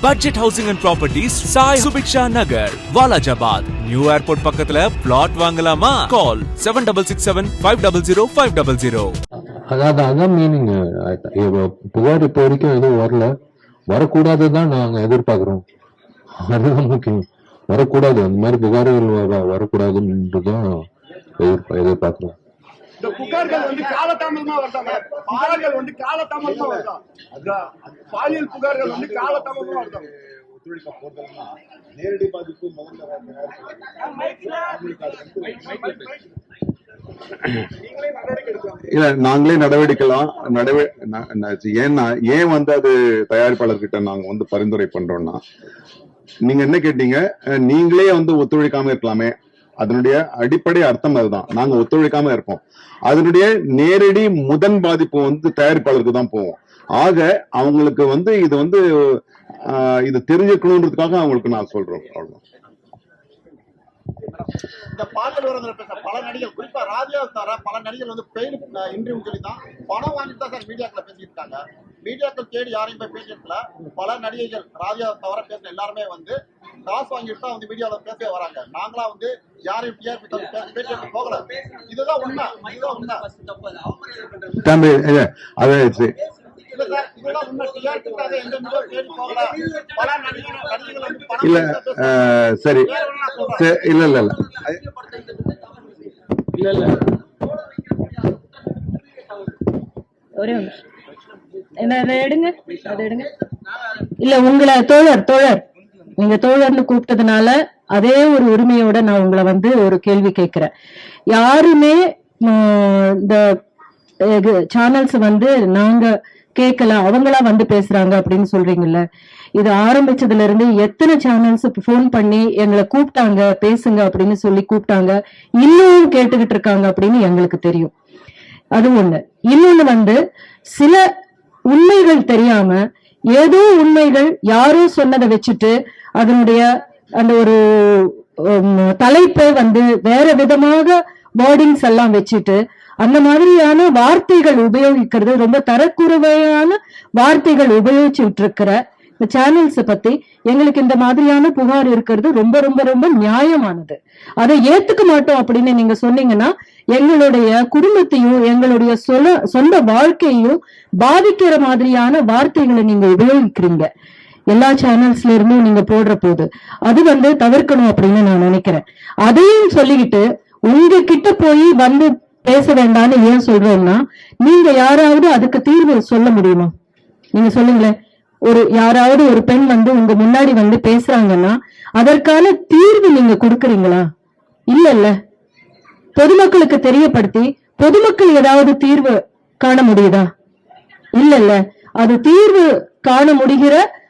Budget housing and properties Sai Subiksha Nagar Walajabad new airport பக்கத்துல flat வாங்கலாமா? Call seven double six seven five double zero five double zero அதாவது அதான் meaning புகார் இப்போ வரைக்கும் எதுவும் வரல. வரக்கூடாது தான் நாங்கள் எதிர்பார்க்குறோம். அதுதான் முக்கியம். வரக்கூடாது. அந்த மாதிரி புகார்கள் வர- எதிர்பார்க்குறோம். இந்த புகார்கள் வந்து காலதாமதமா வருதாங்க புகார்கள் வந்து காலதாமதமா வருதான் பாலியல் புகார்கள் வந்து காலதாமதமா வருதாங்க ஒத்துழைக்க போறதுன்னா நேரடி பாதிப்பு முதல்ல இல்ல நாங்களே நடவடிக்கலாம். நடவ ஏன்னா ஏன் வந்து அது தயாரிப்பாளர்கிட்ட நாங்க வந்து பரிந்துரை பண்றோம்னா நீங்க என்ன கேட்டீங்க? நீங்களே வந்து ஒத்துழைக்காம இருக்கலாமே. அதனுடைய அடிப்படை அர்த்தம் அதுதான். நாங்க ஒத்துழைக்காம இருப்போம். அதனுடைய நேரடி முதன் பாதிப்பு வந்து தயாரிப்பாளருக்கு தான் போவோம் ஆக அவங்களுக்கு வந்து இது வந்து ஆஹ், இது தெரிஞ்சுக்கணுன்றதுக்காக அவங்களுக்கு நான் சொல்றோம். அவ்வளவுதான். இந்த பாடல் உறவுகளை பேச பல நடிகர் குறிப்பா ராஜா தர பல நடிகர் வந்து பெயில் இன்டர்வியூ சொல்லி தான் பணம் வாங்கிட்டு தான் சார் மீடியாக்கள் பேசியிருக்காங்க. மீடியாக்கள் தேடி யாரையும் போய் பேசியிருக்கல. பல நடிகைகள் ராஜா தவிர பேசின எல்லாருமே வந்து காசு வாங்கிட்டு தான் வந்து மீடியாவில் பேசவே வராங்க. நாங்களா வந்து யாரையும் டிஆர்பி பேட்டி போகல. இதுதான் உண்மை. இதுதான் உண்மை. தம்பி அது. இல்ல சார் இல்ல. சரி, இல்ல இல்ல இல்ல. ஒரே எடுங்க? அதை எடுங்க. இல்ல உங்களை தோழர் தோழர். நீங்க தோழர்னு கூப்பிட்டதுனால அதே ஒரு உரிமையோட நான் உங்களை வந்து ஒரு கேள்வி கேட்கிறேன். யாருமே இந்த சேனல்ஸ் வந்து நாங்க கேட்கல அவங்களா வந்து பேசுறாங்க அப்படின்னு சொல்றீங்கல்ல. இது ஆரம்பிச்சதுல இருந்து எத்தனை சேனல்ஸ் போன் பண்ணி எங்களை கூப்பிட்டாங்க பேசுங்க அப்படின்னு சொல்லி கூப்பிட்டாங்க இன்னும் கேட்டுக்கிட்டு இருக்காங்க அப்படின்னு எங்களுக்கு தெரியும். அது ஒண்ணு. இன்னொன்னு வந்து சில உண்மைகள் தெரியாம ஏதோ உண்மைகள் யாரோ சொன்னதை வச்சுட்டு அதனுடைய அந்த ஒரு தலைப்பை வந்து வேற விதமாக வேர்டிங்ஸ் எல்லாம் வச்சுட்டு அந்த மாதிரியான வார்த்தைகள் உபயோகிக்கிறது ரொம்ப தரக்குறைவையான வார்த்தைகள் உபயோகிச்சுட்டு இருக்கிற இந்த சேனல்ஸ் பத்தி எங்களுக்கு இந்த மாதிரியான புகார் இருக்கிறது ரொம்ப ரொம்ப ரொம்ப நியாயமானது. அதை ஏத்துக்க மாட்டோம் அப்படின்னு நீங்க சொன்னீங்கன்னா எங்களுடைய குடும்பத்தையும் எங்களுடைய சொல சொந்த வாழ்க்கையையும் பாதிக்கிற மாதிரியான வார்த்தைகளை நீங்க உபயோகிக்கிறீங்க. எல்லா சேனல்ஸ்ல இருந்தும் நீங்க போடுற போது அது வந்து தவிர்க்கணும் அப்படின்னு நான் நினைக்கிறேன். அதையும் சொல்லிக்கிட்டு உங்க கிட்ட போய் வந்து பேச வேண்டாம்னு ஏன் சொல்றோம்னா நீங்க யாராவது அதுக்கு தீர்வு சொல்ல முடியுமா? நீங்க சொல்லுங்களேன். ஒரு யாராவது ஒரு பெண் வந்து உங்க முன்னாடி வந்து பேசுறாங்கன்னா அதற்கான தீர்வு நீங்க கொடுக்குறீங்களா? இல்ல இல்ல பொதுமக்களுக்கு தெரியப்படுத்தி பொதுமக்கள் ஏதாவது தீர்வு காண முடியுதா? இல்ல இல்ல அது தீர்வு காண முடிகிற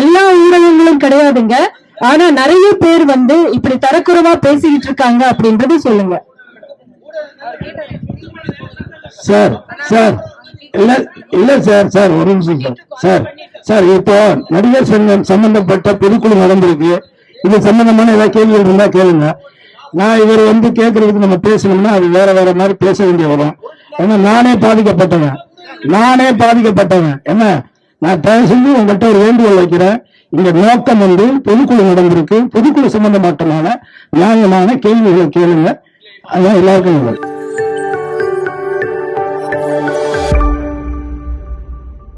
எல்லா ஊடகங்களும் கிடையாதுங்க. ஆனா நிறைய பேர் வந்து இப்படி தரக்குறைவா பேசிக்கிட்டு இருக்காங்க அப்படின்றது சொல்லுங்க. சார் சார் இல்ல இல்ல சார் சார் ஒரு நிமிஷம் சார். சார் சார் இப்போ நடிகர் சங்கம் சம்பந்தப்பட்ட பொதுக்குழு நடந்திருக்கு. இது சம்பந்தமான ஏதாவது கேள்விகள் இருந்தா கேளுங்க. நான் இவர் வந்து கேட்கறதுக்கு நம்ம பேசணும்னா அது வேற வேற மாதிரி பேச வேண்டிய வரும். ஏன்னா நானே பாதிக்கப்பட்டவன். நானே பாதிக்கப்பட்டவன். என்ன? நான் பேசுறது உங்கள்கிட்ட ஒரு வேண்டுகோள் வைக்கிறேன். இங்க நோக்கம் வந்து பொதுக்குழு நடந்திருக்கு. பொதுக்குழு சம்பந்தமாட்டமான நியாயமான கேள்விகளை கேளுங்க. அதான் எல்லாருக்கும் நல்லது